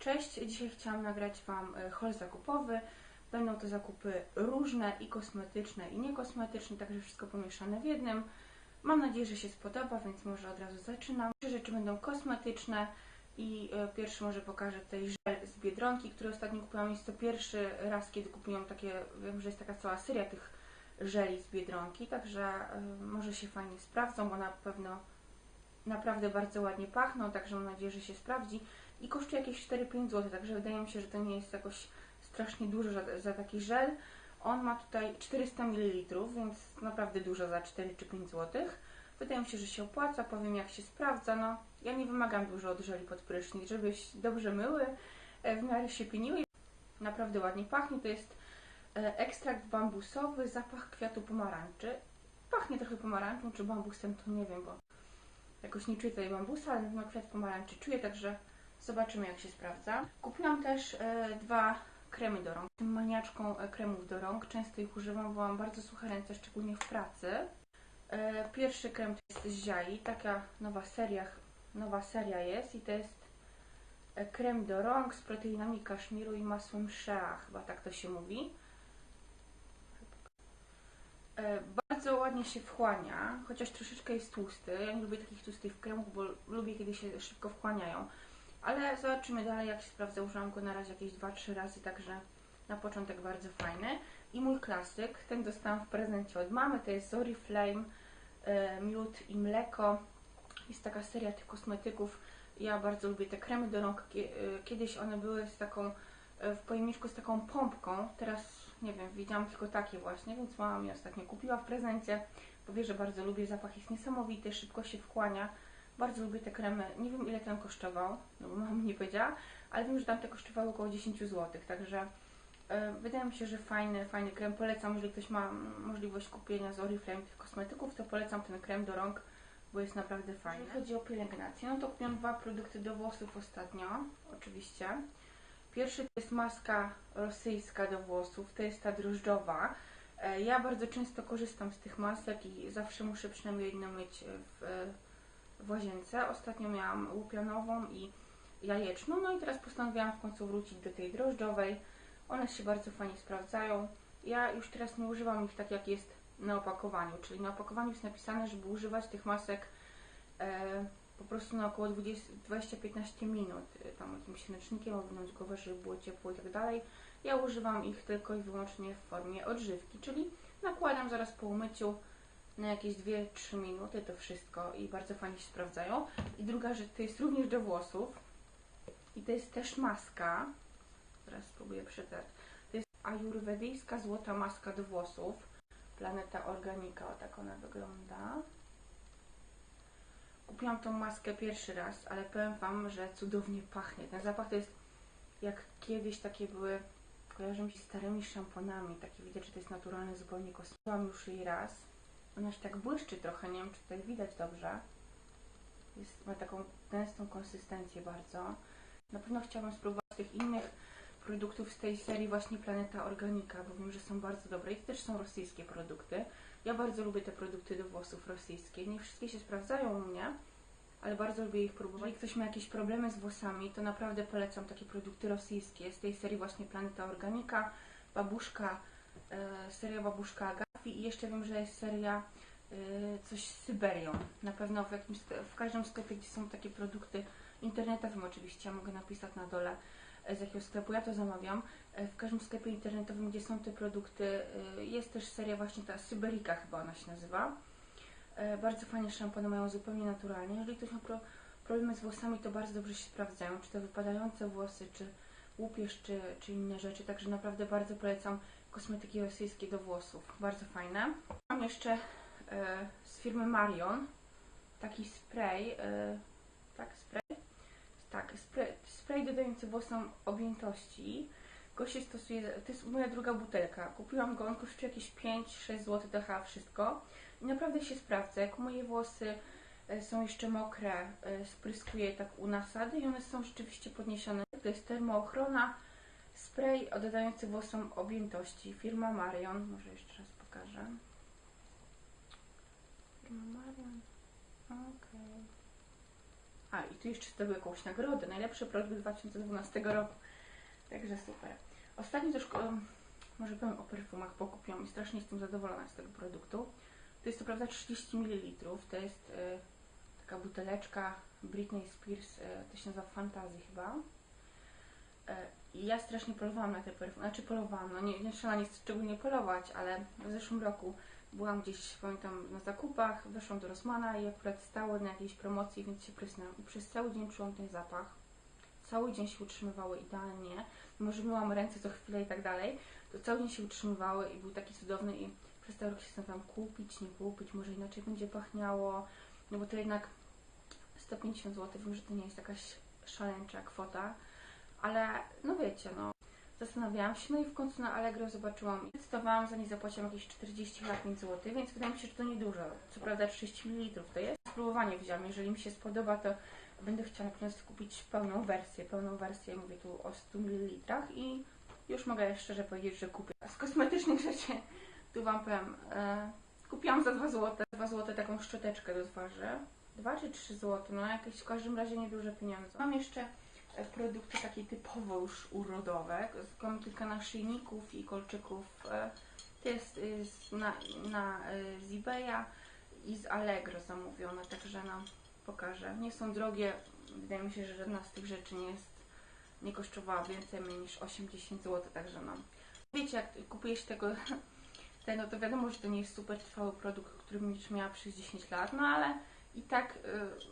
Cześć, dzisiaj chciałam nagrać Wam e, haul zakupowy. Będą to zakupy różne i kosmetyczne i niekosmetyczne, także wszystko pomieszane w jednym. Mam nadzieję, że się spodoba, więc może od razu zaczynam. Trzy rzeczy będą kosmetyczne i e, pierwszy może pokażę tutaj żel z Biedronki, który ostatnio kupiłam. Jest to pierwszy raz, kiedy kupiłam takie, wiem, że jest taka cała seria tych żeli z Biedronki, także e, może się fajnie sprawdzą, bo na pewno naprawdę bardzo ładnie pachną, także mam nadzieję, że się sprawdzi i kosztuje jakieś 4-5 zł, także wydaje mi się, że to nie jest jakoś strasznie dużo za, za taki żel. On ma tutaj 400 ml, więc naprawdę dużo za 4 czy 5 zł. Wydaje mi się, że się opłaca, powiem jak się sprawdza. No, ja nie wymagam dużo od żeli pod prysznic, żeby się dobrze myły, e, w miarę się pieniły. Naprawdę ładnie pachnie, to jest e, ekstrakt bambusowy, zapach kwiatu pomarańczy. Pachnie trochę pomarańczą czy bambusem, to nie wiem, bo jakoś nie czuję tutaj bambusa, ale na kwiat pomarańczy czuję, także Zobaczymy jak się sprawdza. Kupiłam też e, dwa kremy do rąk. Jestem maniaczką e, kremów do rąk. Często ich używam, bo mam bardzo suche ręce, szczególnie w pracy. E, pierwszy krem to jest z Ziai. Taka nowa seria, nowa seria jest i to jest krem do rąk z proteinami kaszmiru i masłem shea, chyba tak to się mówi. Bardzo ładnie się wchłania, chociaż troszeczkę jest tłusty. Ja nie lubię takich tłustych kremów, bo lubię kiedy się szybko wchłaniają. Ale zobaczymy dalej, jak się sprawdza. Użyłam go na razie jakieś 2-3 razy, także na początek bardzo fajny. I mój klasyk, ten dostałam w prezencie od mamy, to jest Oriflame, e, miód i mleko. Jest taka seria tych kosmetyków. Ja bardzo lubię te kremy do rąk. E, Kiedyś one były z taką, e, w pojemniczku z taką pompką. Teraz, nie wiem, widziałam tylko takie właśnie, więc mama mi ostatnio kupiła w prezencie. Bo wie, że bardzo lubię, zapach jest niesamowity, szybko się wchłania. Bardzo lubię te kremy. Nie wiem ile ten kosztował, no bo mama mi nie powiedziała, ale wiem, że tamte kosztowały około 10 zł, także e, wydaje mi się, że fajny, fajny krem. Polecam, jeżeli ktoś ma możliwość kupienia z Oriflame tych kosmetyków, to polecam ten krem do rąk, bo jest naprawdę fajny. Jeżeli chodzi o pielęgnację, no to kupiłam dwa produkty do włosów ostatnio, oczywiście. Pierwszy to jest maska rosyjska do włosów, to jest ta drożdżowa. E, Ja bardzo często korzystam z tych masek i zawsze muszę przynajmniej jedną mieć w, w łazience. Ostatnio miałam łupianową i jajeczną, no i teraz postanowiłam w końcu wrócić do tej drożdżowej. One się bardzo fajnie sprawdzają. Ja już teraz nie używam ich tak jak jest na opakowaniu, czyli na opakowaniu jest napisane, żeby używać tych masek e, po prostu na około 20 20-15 minut, e, tam jakimś ręcznikiem, owinąć głowę, żeby było ciepło i tak dalej. Ja używam ich tylko i wyłącznie w formie odżywki, czyli nakładam zaraz po umyciu na jakieś 2-3 minuty to wszystko i bardzo fajnie się sprawdzają. I druga rzecz to jest również do włosów i to jest też maska. Teraz spróbuję przeczytać. To jest ajurwedyjska złota maska do włosów. Planeta Organika, o tak ona wygląda. Kupiłam tą maskę pierwszy raz, ale powiem Wam, że cudownie pachnie. Ten zapach to jest jak kiedyś takie były, kojarzą mi się starymi szamponami. Takie widać, że to jest naturalny zupełnie kosmetyk. Kupiłam już jej raz. Ona tak błyszczy trochę, nie wiem czy tutaj widać dobrze. Jest, ma taką gęstą konsystencję bardzo. Na pewno chciałabym spróbować tych innych produktów z tej serii właśnie Planeta Organika, bo wiem, że są bardzo dobre i to też są rosyjskie produkty. Ja bardzo lubię te produkty do włosów rosyjskie. Nie wszystkie się sprawdzają u mnie, ale bardzo lubię ich próbować. Jeżeli ktoś ma jakieś problemy z włosami, to naprawdę polecam takie produkty rosyjskie z tej serii właśnie Planeta Organika, Babuszka, e, seria Babuszka Agafi i jeszcze wiem, że jest seria e, coś z Syberią. Na pewno w, jakimś, w każdym sklepie, gdzie są takie produkty internetowym oczywiście, ja mogę napisać na dole e, z jakiego sklepu ja to zamawiam. E, W każdym sklepie internetowym, gdzie są te produkty, e, jest też seria właśnie ta Syberika chyba ona się nazywa. E, Bardzo fajne szampony mają zupełnie naturalnie. Jeżeli ktoś ma pro, problemy z włosami, to bardzo dobrze się sprawdzają. Czy to wypadające włosy, czy łupież, czy, czy inne rzeczy. Także naprawdę bardzo polecam kosmetyki rosyjskie do włosów. Bardzo fajne. Mam jeszcze e, z firmy Marion taki spray. E, tak, spray? Tak, spray, spray dodający włosom objętości. Go się stosuje, to jest moja druga butelka. Kupiłam go, on kosztuje jakieś 5-6 zł, to chyba wszystko. I naprawdę się sprawdza. Jak moje włosy e, są jeszcze mokre, spryskuję tak u nasady i one są rzeczywiście podniesione. To jest termoochrona, spray dodający włosom objętości. Firma Marion, może jeszcze raz pokażę. Firma Marion, okej. A, i tu jeszcze zdobył jakąś nagrodę. Najlepszy produkt 2012 roku. Także super. Ostatnio też, może powiem o perfumach, bo kupiłam i strasznie jestem zadowolona z tego produktu. To jest to prawda 30 ml. To jest e, taka buteleczka Britney Spears, e, to się nazywa Fantasy chyba. E, ja strasznie polowałam na te perfumy. Znaczy polowałam, no nie, nie trzeba nic szczególnie polować, ale w zeszłym roku byłam gdzieś, pamiętam, na zakupach, weszłam do Rossmana i akurat stały na jakiejś promocji, więc się prysnęłam. I przez cały dzień czułam ten zapach. Cały dzień się utrzymywały idealnie. Mimo, że myłam ręce co chwilę i tak dalej, to cały dzień się utrzymywały i był taki cudowny i przez cały rok się zastanawiałam kupić, nie kupić, może inaczej będzie pachniało. No bo to jednak 150 zł, wiem, że to nie jest jakaś szaleńcza kwota, ale no wiecie, no zastanawiałam się, no i w końcu na Allegro zobaczyłam, zdecydowałam, za nie zapłaciłam jakieś 40 lat 5 zł, więc wydaje mi się, że to niedużo. Co prawda 30 ml to jest. Spróbowanie wziąłam, jeżeli mi się spodoba, to będę chciała natomiast kupić pełną wersję, pełną wersję, mówię tu o 100 ml i już mogę szczerze powiedzieć, że kupię. A z kosmetycznych rzeczy, tu Wam powiem, e, kupiłam za 2 zł, 2 zł taką szczoteczkę do twarzy. 2 czy 3 zł, no jakieś w każdym razie nieduże pieniądze. Mam jeszcze produkty takie typowo już urodowe. Mam kilka naszyjników i kolczyków. e, To jest y, z, na, na, z Ebay'a i z Allegro zamówione, także no pokażę. Nie są drogie, wydaje mi się, że żadna z tych rzeczy nie jest, nie kosztowała więcej niż 80 zł, także no. Wiecie, jak kupuje się tego, tego, to wiadomo, że to nie jest super trwały produkt, który będziesz miała przez 10 lat, no ale i tak,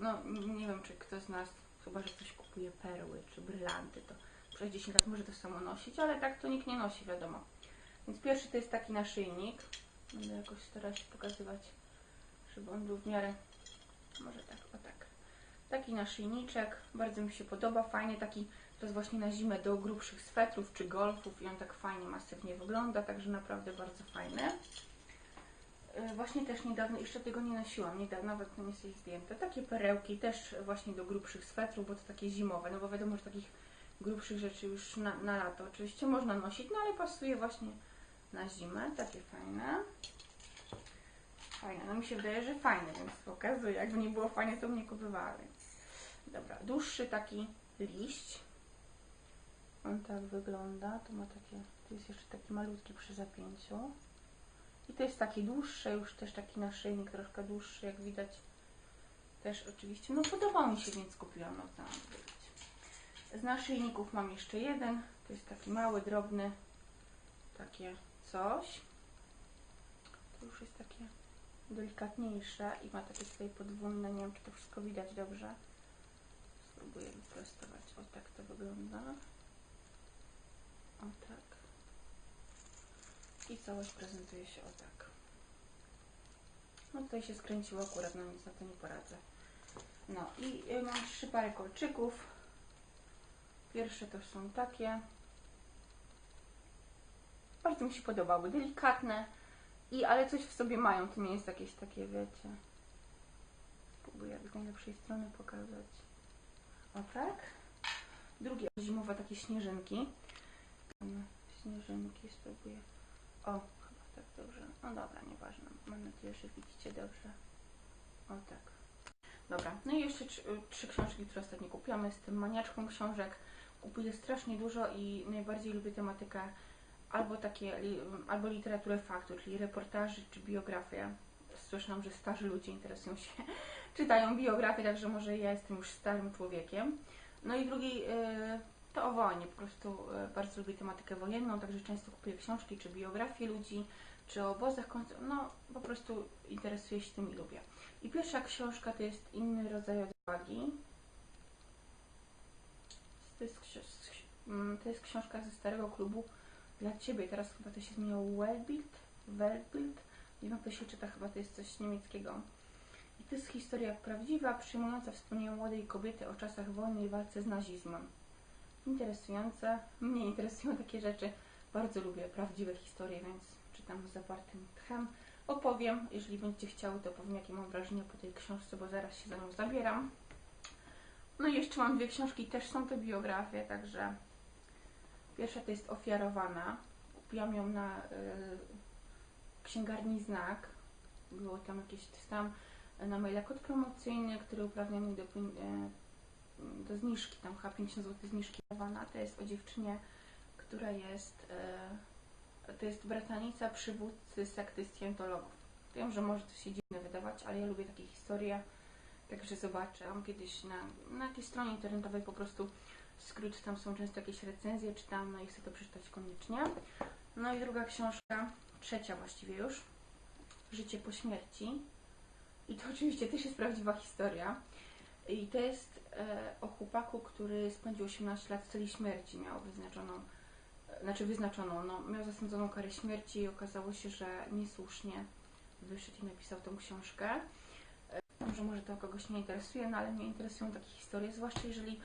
no nie wiem, czy ktoś z nas, chyba, że ktoś kupuje perły czy brylanty, to przez 10 lat może to samo nosić, ale tak to nikt nie nosi, wiadomo. Więc pierwszy to jest taki naszyjnik. Będę jakoś starać się pokazywać, żeby on był w miarę, może tak, o tak. Taki naszyjniczek, bardzo mi się podoba, fajny, taki to jest właśnie na zimę do grubszych swetrów czy golfów i on tak fajnie, masywnie wygląda, także naprawdę bardzo fajny. Y, Właśnie też niedawno, jeszcze tego nie nosiłam, niedawno nawet nie jest zdjęte. Takie perełki też właśnie do grubszych swetrów, bo to takie zimowe, no bo wiadomo, że takich grubszych rzeczy już na, na lato oczywiście można nosić, no ale pasuje właśnie na zimę, takie fajne. Fajne, no mi się wydaje, że fajne, więc pokazuję, jakby nie było fajne, to mnie kupywali. Dobra, dłuższy taki liść. On tak wygląda, to ma takie, tu jest jeszcze taki malutki przy zapięciu. I to jest taki dłuższy, już też taki naszyjnik, troszkę dłuższy, jak widać. Też oczywiście, no podobał mi się, więc kupiłam, no. Z naszyjników mam jeszcze jeden, to jest taki mały, drobny, takie coś. To już jest takie delikatniejsze i ma takie tutaj podwójne, nie wiem czy to wszystko widać dobrze. Spróbuję wyprostować, o tak to wygląda. O tak. I całość prezentuje się o tak. No tutaj się skręciło akurat, no nic na to nie poradzę. No i y, mam trzy pary kolczyków. Pierwsze to są takie. Bardzo mi się podobały, delikatne. I ale coś w sobie mają, to nie jest jakieś takie, wiecie. Spróbuję z najlepszej strony pokazać. O tak. Drugie zimowe takie śnieżynki. Śnieżynki spróbuję. O, chyba tak dobrze. No dobra, nieważne. Mam nadzieję, że widzicie dobrze. O tak. Dobra, no i jeszcze trzy, trzy książki, które ostatnio kupiłam. Jestem maniaczką książek. Kupuję strasznie dużo i najbardziej lubię tematykę albo takie, albo literaturę faktu, czyli reportaży czy biografie. Słyszałam, że starzy ludzie interesują się, czytają biografie, także może ja jestem już starym człowiekiem. No i drugi y, to o wojnie. Po prostu y, bardzo lubię tematykę wojenną, także często kupuję książki czy biografie ludzi, czy o obozach. No po prostu interesuję się tym i lubię. I pierwsza książka to jest Inny rodzaj odwagi. To jest, mm, to jest książka ze starego klubu dla Ciebie. Teraz chyba to się zmieniło Weltbild. Weltbild. Nie wiem, to się czyta, chyba to jest coś niemieckiego. I to jest historia prawdziwa, przyjmująca wspomnienie młodej kobiety o czasach wojny i walce z nazizmem. Interesujące. Mnie interesują takie rzeczy. Bardzo lubię prawdziwe historie, więc czytam z zapartym tchem. Opowiem, jeżeli będziecie chciały, to powiem, jakie mam wrażenia po tej książce, bo zaraz się za nią zabieram. No i jeszcze mam dwie książki, też są to biografie, także pierwsza to jest Ofiarowana. Kupiłam ją na y, księgarni Znak. Było tam jakieś, dostałam na maila kod promocyjny, który uprawnia mnie do mm, do zniżki, tam chyba 50 zł zniżki dawana. To jest o dziewczynie, która jest, e, to jest bratanica przywódcy sekty Scientologów. Wiem, że może to się dziwne wydawać, ale ja lubię takie historie, także zobaczę. Mam kiedyś na, na jakiejś stronie internetowej po prostu skrót, tam są często jakieś recenzje, czytam, no i chcę to przeczytać koniecznie. No i druga książka, trzecia właściwie już, Życie po śmierci. I to oczywiście też jest prawdziwa historia. I to jest e, o chłopaku, który spędził 18 lat w celi śmierci. Miał wyznaczoną, e, znaczy wyznaczoną, no, miał zasądzoną karę śmierci i okazało się, że niesłusznie wyszedł i napisał tą książkę. E, może może to kogoś nie interesuje, no ale mnie interesują takie historie, zwłaszcza jeżeli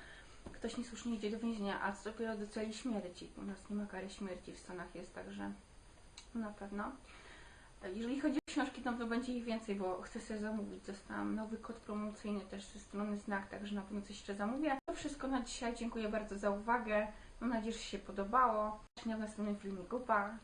ktoś niesłusznie idzie do więzienia, a co dopiero do celi śmierci. U nas nie ma kary śmierci, w Stanach jest, także na pewno. Jeżeli chodzi książki, to, to będzie ich więcej, bo chcę sobie zamówić. Dostałam nowy kod promocyjny też ze strony Znak, także na pewno coś jeszcze zamówię. To wszystko na dzisiaj. Dziękuję bardzo za uwagę. Mam nadzieję, że się podobało. Do w następnym filmiku. Pa!